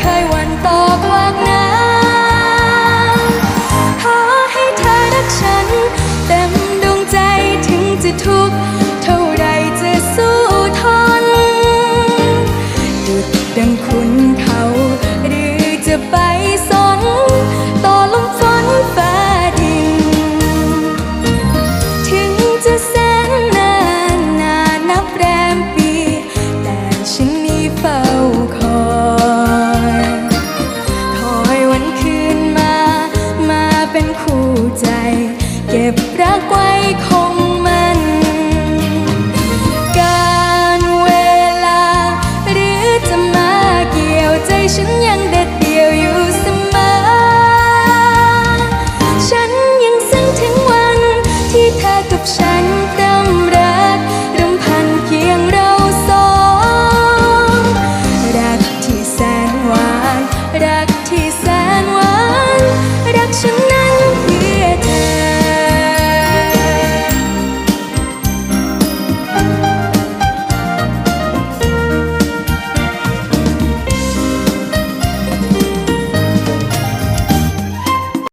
开完刀。 ใจ เก็บรักไว้คงมัน การเวลา หรือจะมาเกี่ยวใจฉันยังเด็ดเดี่ยวอยู่เสมอ ฉันยังซึ้งถึงวันที่เธอกับฉันพร่ำรักรำพันเคียงเราสองรักที่แสนหวาน รักที่แสนหวาน รักฉัน